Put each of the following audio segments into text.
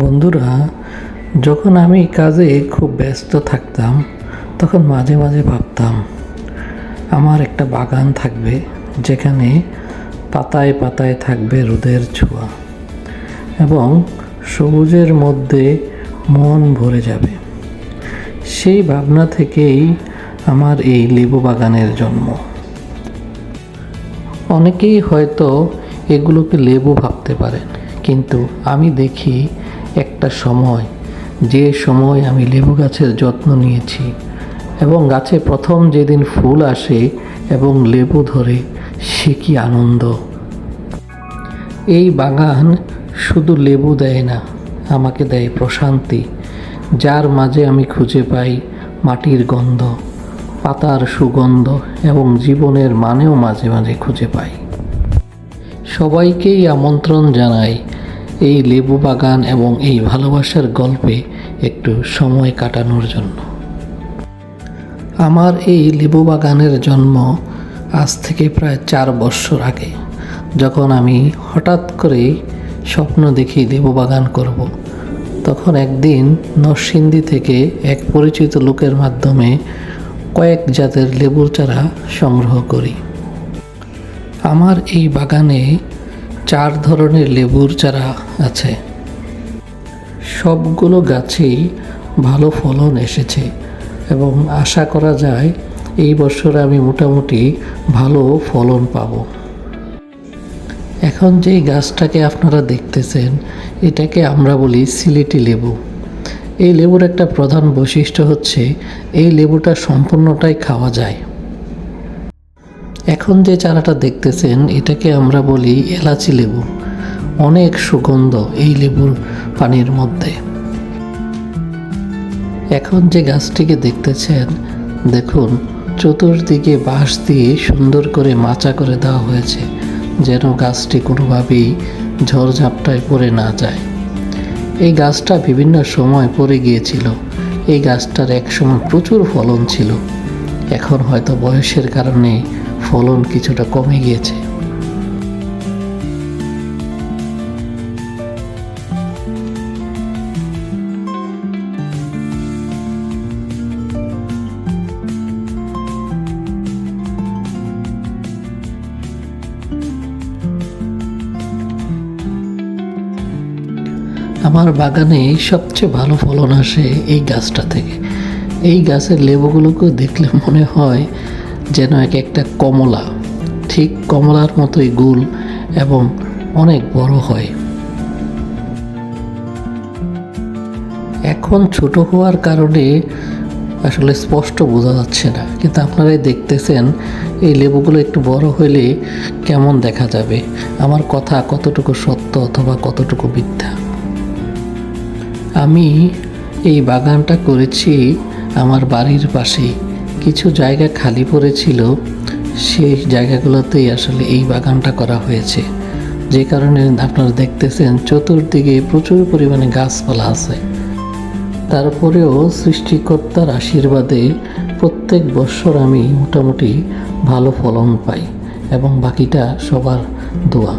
বন্ধুরা, যখন আমি কাজে খুব ব্যস্ত থাকতাম, তখন মাঝে মাঝে ভাবতাম, আমার একটা বাগান থাকবে যেখানে পাতায় পাতায় থাকবে রোদের ছোঁয়া এবং সবুজের মধ্যে মন ভরে যাবে। সেই ভাবনা থেকেই আমার এই লেবু বাগানের জন্ম। অনেকেই হয়তো এগুলোকে লেবু ভাবতে পারেন, কিন্তু আমি দেখি একটা সময়, যে সময় আমি লেবু গাছের যত্ন নিয়েছি এবং গাছে প্রথম যেদিন ফুল আসে এবং লেবু ধরে, সে কি আনন্দ। এই বাগান শুধু লেবু দেয় না, আমাকে দেয় প্রশান্তি, যার মাঝে আমি খুঁজে পাই মাটির গন্ধ, পাতার সুগন্ধ এবং জীবনের মানেও মাঝে মাঝে খুঁজে পাই। সবাইকেই আমন্ত্রণ জানাই এই লেবু বাগান এবং এই ভালোবাসার গল্পে একটু সময় কাটানোর জন্য আমার এই লেবু বাগানের জন্ম আজ থেকে প্রায় চার বছর আগে, যখন আমি হঠাৎ করে স্বপ্ন দেখি লেবু বাগান করব। তখন একদিন নরসিংদী থেকে এক পরিচিত লোকের মাধ্যমে কয়েক জাতের লেবুর চারা সংগ্রহ করি আমার এই বাগানে চার ধরনের লেবুর চারা আছে। সবগুলো গাছেই ভালো ফলন এসেছে এবং আশা করা যায় এই বছর আমি মোটামুটি ভালো ফলন পাব। এখন যেই গাছটাকে আপনারা দেখতেছেন, এটাকে আমরা বলি সিলেটি লেবু। এই লেবুর একটা প্রধান বৈশিষ্ট্য হচ্ছে এই লেবুটা সম্পূর্ণটাই খাওয়া যায়। এখন যে চারাটা দেখতেছেন, এটাকে আমরা বলি এলাচি লেবু। অনেক সুগন্ধ এই লেবুর পানির মধ্যে। এখন যে গাছটিকে দেখতেছেন, দেখুন, চতুর্দিকে বাঁশ দিয়ে সুন্দর করে মাচা করে দেওয়া হয়েছে, যেন গাছটি কোনোভাবেই ঝড়ঝাপটায় পড়ে না যায়। এই গাছটা বিভিন্ন সময় পড়ে গিয়েছিল। এই গাছটার এক সময় প্রচুর ফলন ছিল। এখন হয়তো বয়সের কারণে ফলন কিছুটা কমে গিয়েছে। আমার বাগানে সবচেয়ে ভালো ফলন আসে এই গাছটা থেকে। এই গাছের লেবুগুলোকে দেখলে মনে হয় যেন এক একটা কমলা, ঠিক কমলার মতোই গুল এবং অনেক বড় হয়। এখন ছোট হওয়ার কারণে আসলে স্পষ্ট বোঝা যাচ্ছে না, কিন্তু আপনারাই দেখতেছেন এই লেবুগুলো একটু বড় হলে কেমন দেখা যাবে, আমার কথা কতটুকু সত্য অথবা কতটুকু মিথ্যা? আমি এই বাগানটা করেছি আমার বাড়ির পাশেই। কিছু জায়গা খালি পড়েছিল, সেই জায়গাগুলোতেই আসলে এই বাগানটা করা হয়েছে। যে কারণে আপনারা দেখতেছেন চতুর্দিকে প্রচুর পরিমাণে গাছপালা আছে। তারপরেও সৃষ্টিকর্তার আশীর্বাদে প্রত্যেক বছর আমি মোটামুটি ভালো ফলন পাই এবং বাকিটা সবার দোয়া।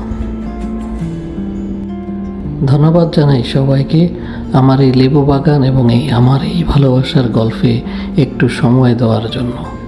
ধন্যবাদ জানাই সবাইকে আমার এই লেবু বাগান এবং এই আমার এই ভালোবাসার গল্পে একটু সময় দেওয়ার জন্য।